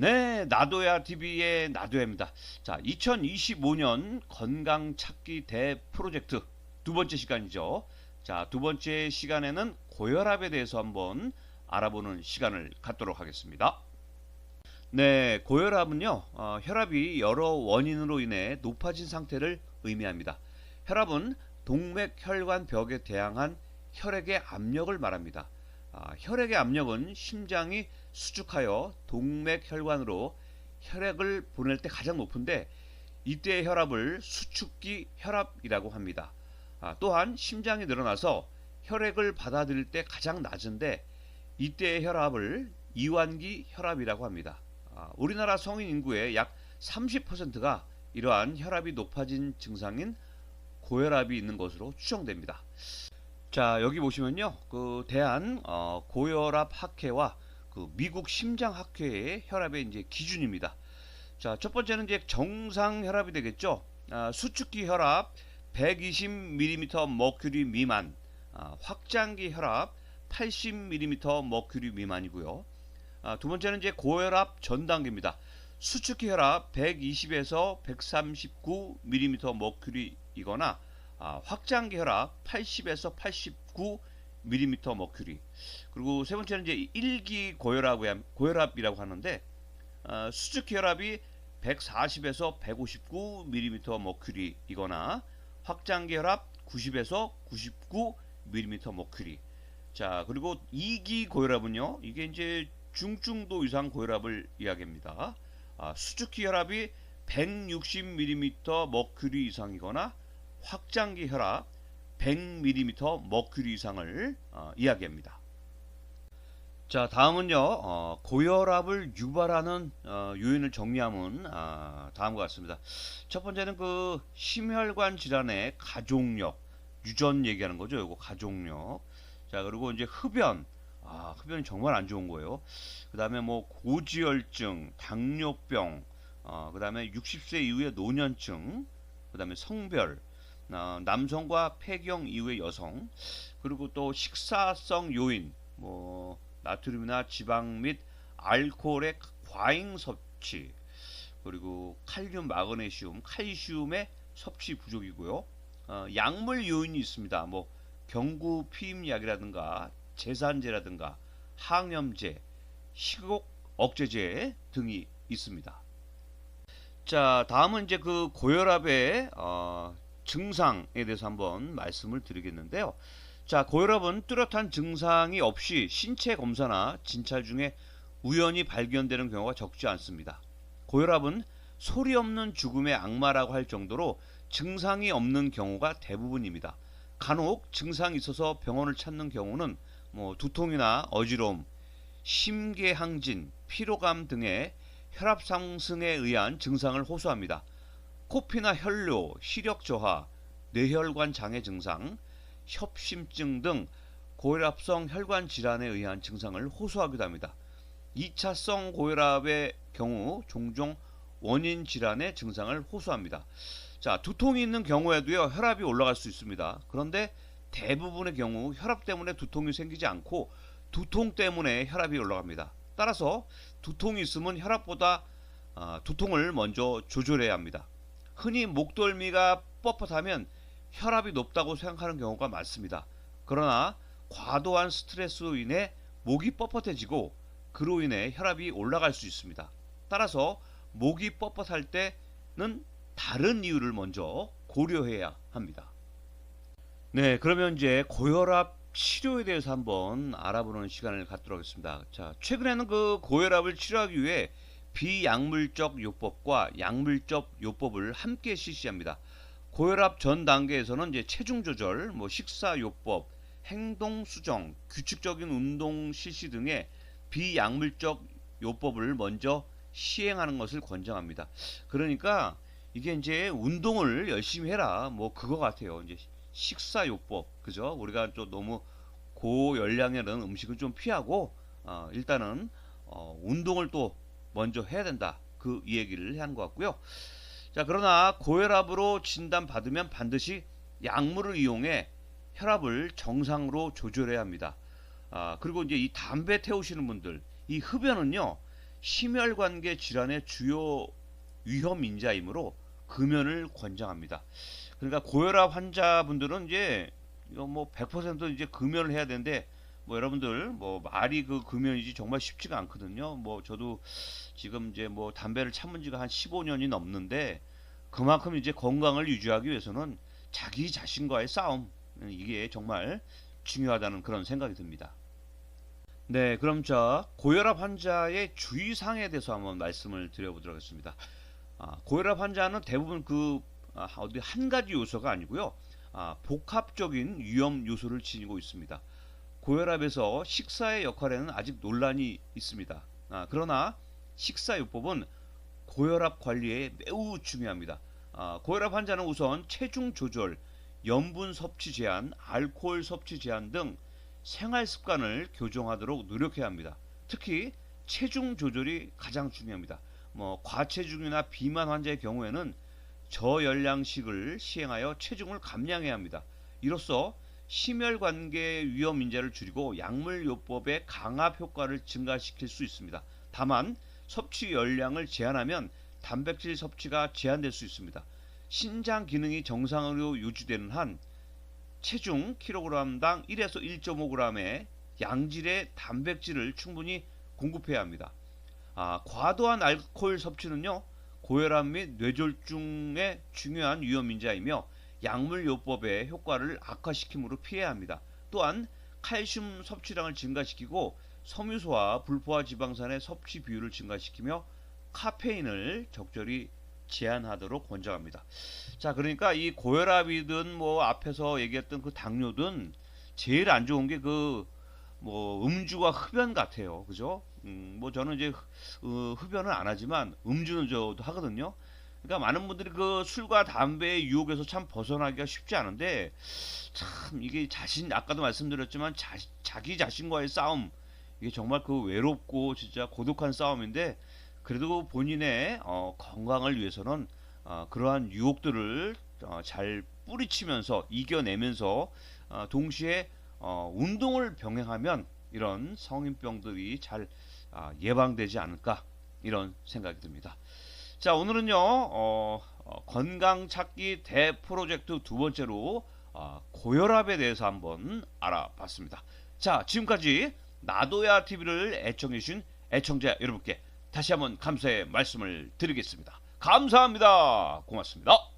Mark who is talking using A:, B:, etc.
A: 네, 나도야 TV의 나도야입니다. 자, 2025년 건강 찾기 대 프로젝트 두 번째 시간이죠. 자, 두 번째 시간에는 고혈압에 대해서 한번 알아보는 시간을 갖도록 하겠습니다. 네, 고혈압은요, 어, 혈압이 여러 원인으로 인해 높아진 상태를 의미합니다. 혈압은 동맥혈관 벽에 대항한 혈액의 압력을 말합니다. 아, 혈액의 압력은 심장이 수축하여 동맥혈관으로 혈액을 보낼 때 가장 높은데 이때의 혈압을 수축기 혈압이라고 합니다. 아, 또한 심장이 늘어나서 혈액을 받아들일 때 가장 낮은데 이때의 혈압을 이완기 혈압이라고 합니다. 아, 우리나라 성인 인구의 약 30%가 이러한 혈압이 높아진 증상인 고혈압이 있는 것으로 추정됩니다. 자 여기 보시면요 그 대한 어, 고혈압 학회와 그 미국 심장 학회의 혈압의 이제 기준입니다. 자 첫 번째는 이제 정상 혈압이 되겠죠. 아, 수축기 혈압 120mm 머큐리 미만, 아, 확장기 혈압 80mm 머큐리 미만이고요. 아, 두 번째는 이제 고혈압 전 단계입니다. 수축기 혈압 120에서 139mm 머큐리이거나 아, 확장기 혈압 80에서 89mm 머큐리. 그리고 세 번째는 이제 1기 고혈압, 고혈압이라고 하는데 아, 수축기 혈압이 140에서 159mm 머큐리이거나 확장기 혈압 90에서 99mm 머큐리. 자, 그리고 2기 고혈압은요. 이게 이제 중증도 이상 고혈압을 이야기합니다. 아, 수축기 혈압이 160mm 머큐리 이상이거나 확장기 혈압 100mm 머큐리 이상을 어, 이야기합니다. 자 다음은요 어, 고혈압을 유발하는 어, 요인을 정리하면 아, 다음과 같습니다. 첫 번째는 그 심혈관 질환의 가족력 유전 얘기하는 거죠. 이거 가족력. 자 그리고 이제 흡연 아 흡연이 정말 안 좋은 거예요. 그 다음에 뭐 고지혈증, 당뇨병, 어, 그 다음에 60세 이후의 노년층, 그 다음에 성별, 어, 남성과 폐경 이후의 여성, 그리고 또 식사성 요인, 뭐 나트륨이나 지방 및 알코올의 과잉 섭취, 그리고 칼륨, 마그네슘, 칼슘의 섭취 부족이고요. 어, 약물 요인이 있습니다. 뭐 경구 피임약이라든가 제산제라든가 항염제, 식욕 억제제 등이 있습니다. 자, 다음은 이제 그 고혈압의 어, 증상에 대해서 한번 말씀을 드리겠는데요. 자, 고혈압은 뚜렷한 증상이 없이 신체 검사나 진찰 중에 우연히 발견되는 경우가 적지 않습니다. 고혈압은 소리 없는 죽음의 악마라고 할 정도로 증상이 없는 경우가 대부분입니다. 간혹 증상이 있어서 병원을 찾는 경우는 뭐 두통이나 어지러움, 심계항진, 피로감 등의 혈압 상승에 의한 증상을 호소합니다. 코피나 혈뇨, 시력 저하, 뇌혈관 장애 증상, 협심증 등 고혈압성 혈관 질환에 의한 증상을 호소하기도 합니다. 2차성 고혈압의 경우 종종 원인 질환의 증상을 호소합니다. 자, 두통이 있는 경우에도요, 혈압이 올라갈 수 있습니다. 그런데 대부분의 경우 혈압 때문에 두통이 생기지 않고 두통 때문에 혈압이 올라갑니다. 따라서 두통이 있으면 혈압보다 어, 두통을 먼저 조절해야 합니다. 흔히 목덜미가 뻣뻣하면 혈압이 높다고 생각하는 경우가 많습니다. 그러나 과도한 스트레스로 인해 목이 뻣뻣해지고 그로 인해 혈압이 올라갈 수 있습니다. 따라서 목이 뻣뻣할 때는 다른 이유를 먼저 고려해야 합니다. 네, 그러면 이제 고혈압 치료에 대해서 한번 알아보는 시간을 갖도록 하겠습니다. 자, 최근에는 그 고혈압을 치료하기 위해 비약물적 요법과 약물적 요법을 함께 실시합니다. 고혈압 전 단계에서는 이제 체중 조절, 뭐 식사 요법, 행동 수정, 규칙적인 운동 실시 등의 비약물적 요법을 먼저 시행하는 것을 권장합니다. 그러니까 이게 이제 운동을 열심히 해라. 뭐 그거 같아요. 이제 식사 요법 그죠? 우리가 좀 너무 고열량이라는 음식을 좀 피하고 어, 일단은 어, 운동을 또 먼저 해야 된다 그 얘기를 하는 것 같고요. 자 그러나 고혈압으로 진단 받으면 반드시 약물을 이용해 혈압을 정상으로 조절해야 합니다. 아, 그리고 이제 이 담배 태우시는 분들 이 흡연은요 심혈관계 질환의 주요 위험 인자이므로 금연을 권장합니다. 그러니까 고혈압 환자분들은 이제 이거 뭐 100% 이제 금연을 해야 되는데 뭐 여러분들 뭐 말이 그 금연이지 정말 쉽지가 않거든요. 뭐 저도 지금 이제 뭐 담배를 참은 지가 한 15년이 넘는데 그만큼 이제 건강을 유지하기 위해서는 자기 자신과의 싸움 이게 정말 중요하다는 그런 생각이 듭니다. 네, 그럼 자 고혈압 환자의 주의사항에 대해서 한번 말씀을 드려보도록 하겠습니다. 아, 고혈압 환자는 대부분 그 아, 어디 한 가지 요소가 아니고요. 아, 복합적인 위험 요소를 지니고 있습니다. 고혈압에서 식사의 역할에는 아직 논란이 있습니다. 아, 그러나 식사요법은 고혈압 관리에 매우 중요합니다. 아, 고혈압 환자는 우선 체중 조절, 염분 섭취 제한, 알코올 섭취 제한 등 생활 습관을 교정하도록 노력해야 합니다. 특히 체중 조절이 가장 중요합니다. 뭐 과체중이나 비만 환자의 경우에는 저열량식을 시행하여 체중을 감량해야 합니다. 이로써 심혈관계 위험 인자를 줄이고 약물요법의 강압 효과를 증가시킬 수 있습니다. 다만 섭취 열량을 제한하면 단백질 섭취가 제한될 수 있습니다. 신장 기능이 정상으로 유지되는 한 체중 kg당 1에서 1.5g의 양질의 단백질을 충분히 공급해야 합니다. 아, 과도한 알코올 섭취는요 고혈압 및 뇌졸중의 중요한 위험 인자이며 약물요법의 효과를 악화시키므로 피해야 합니다. 또한 칼슘 섭취량을 증가시키고 섬유소와 불포화 지방산의 섭취 비율을 증가시키며 카페인을 적절히 제한하도록 권장합니다. 자, 그러니까 이 고혈압이든 뭐 앞에서 얘기했던 그 당뇨든 제일 안 좋은 게 그 뭐 음주와 흡연 같아요. 그죠? 음, 뭐 저는 이제 어, 흡연은 안 하지만 음주는 저도 하거든요. 그러니까 많은 분들이 그 술과 담배의 유혹에서 참 벗어나기가 쉽지 않은데 참 이게 자신 아까도 말씀드렸지만 자, 자기 자신과의 싸움 이게 정말 그 외롭고 진짜 고독한 싸움인데 그래도 본인의 어, 건강을 위해서는 어, 그러한 유혹들을 어, 잘 뿌리치면서 이겨내면서 어, 동시에 어, 운동을 병행하면 이런 성인병들이 잘 아, 예방되지 않을까 이런 생각이 듭니다. 자 오늘은요 어, 어, 건강 찾기 대 프로젝트 두 번째로 어, 고혈압에 대해서 한번 알아봤습니다. 자 지금까지 나도야 TV를 애청해 주신 애청자 여러분께 다시 한번 감사의 말씀을 드리겠습니다. 감사합니다. 고맙습니다.